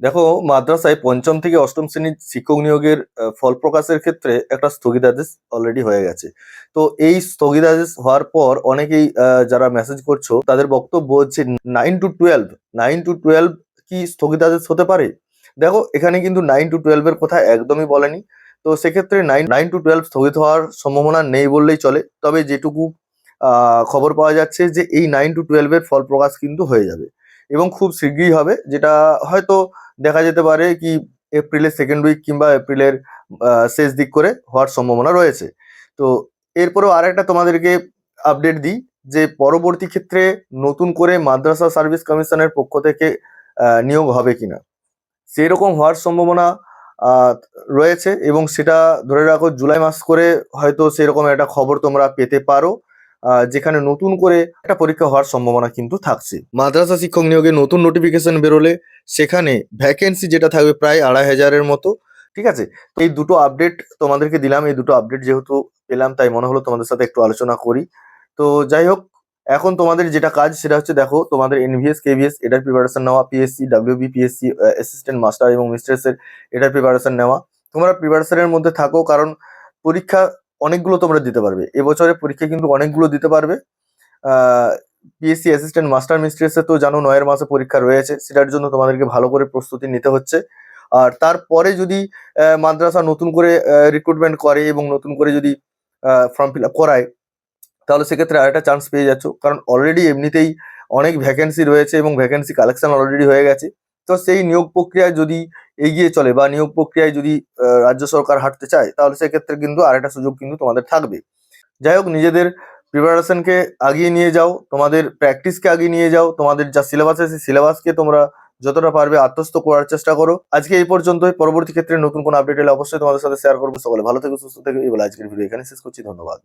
দেখো, মাদ্রাসায় পঞ্চম থেকে অষ্টম শ্রেণির শিক্ষক নিয়োগের ফল প্রকাশের ক্ষেত্রে একটা স্থগিতাদেশ অলরেডি হয়ে গেছে। তো এই স্থগিতাদেশ হওয়ার পর অনেকেই যারা মেসেজ করছ, তাদের বক্তব্য হচ্ছে nine two twelve nine two twelve কি স্থগিতাদেশ হতে পারে? দেখো, এখানে কিন্তু নাইন টু টুয়েলভের কথা একদমই বলেনি। তো সেক্ষেত্রে নাইন নাইন টু টুয়েলভ স্থগিত হওয়ার সম্ভাবনা নেই বললেই চলে। তবে যেটুকু খবর পাওয়া যাচ্ছে যে এই নাইন টু টুয়েলভের ফল প্রকাশ কিন্তু হয়ে যাবে। এবং খুব শীঘ্রই হবে, যেটা হয়তো দেখা যেতে পারে কি এপ্রিলের সেকেন্ড উইক কিংবা এপ্রিলের শেষ দিক করে হওয়ার সম্ভাবনা রয়েছে। তো এরপরেও আরেকটা তোমাদেরকে আপডেট দিই যে পরবর্তী ক্ষেত্রে নতুন করে মাদ্রাসা সার্ভিস কমিশনের পক্ষ থেকে নিয়োগ হবে কিনা। সেরকম হওয়ার সম্ভাবনা রয়েছে এবং সেটা ধরে রাখো জুলাই মাস করে হয়তো সেরকম একটা খবর তোমরা পেতে পারো। যেখানে নতুন করে একটা পরীক্ষা হওয়ার সম্ভাবনা কিন্তু থাকছে। মাদ্রাসা শিক্ষক নিয়োগে নতুন নোটিফিকেশন বেরোলে সেখানে ভ্যাকেন্সি যেটা থাকবে প্রায় আড়াই হাজারের মতো, ঠিক আছে? এই দুটো আপডেট তোমাদেরকে দিলাম, এই দুটো আপডেট যেহেতু পেলাম, তাই মনে হলো তোমাদের সাথে একটু আলোচনা করি। তো যাই হোক, এখন তোমাদের যেটা কাজ সেটা হচ্ছে দেখো, তোমাদের এনভিএস কেভিএস এটার প্রিপারেশন নেওয়া PSC WB PSC assistant master এবং মিস্ট্রেসের এটার প্রিপারেশন নেওয়া। তোমরা প্রিপারেশনের মধ্যে থাকো, কারণ পরীক্ষা অনেকগুলো তোমরা দিতে পারবে। এবছরে পরীক্ষা কিন্তু অনেকগুলো দিতে পারবে। পিএসসি অ্যাসিস্ট্যান্ট মাস্টার মিস্ট্রেসে তো জানো নয়ের মাসে পরীক্ষা রয়েছে, সেটার জন্য তোমাদেরকে ভালো করে প্রস্তুতি নিতে হচ্ছে। আর তারপরে যদি মাদ্রাসা নতুন করে রিক্রুটমেন্ট করে এবং নতুন করে যদি ফর্ম ফিল আপ করায়, তাহলে সেক্ষেত্রে আরেকটা চান্স পেয়ে যাচ্ছ। কারণ অলরেডি এমনিতেই অনেক ভ্যাকেন্সি রয়েছে এবং ভ্যাকেন্সি কালেকশন অলরেডি হয়ে গেছে। তো সেই নিয়োগ প্রক্রিয়ায় যদি এগিয়ে চলে বা নিয়োগ প্রক্রিয়ায় যদি রাজ্য সরকার হাঁটতে চায়, তাহলে সেক্ষেত্রে কিন্তু আরেকটা সুযোগ কিন্তু তোমাদের থাকবে। যাই হোক, নিজেদের প্রিপারেশনকে আগিয়ে নিয়ে যাও, তোমাদের প্র্যাকটিসকে আগিয়ে নিয়ে যাও, তোমাদের যা সিলেবাস আছে, সেই সিলেবাসকে তোমরা যতটা পারবে আত্মস্থ করার চেষ্টা করো। আজকে এই পর্যন্তই, পরবর্তী ক্ষেত্রে নতুন কোনো আপডেট এলে অবশ্যই তোমাদের সাথে শেয়ার করব। সকলে ভালো থেকে, সুস্থ থেকে, এই বলে আজকের ভিডিও এখানে শেষ করছি, ধন্যবাদ।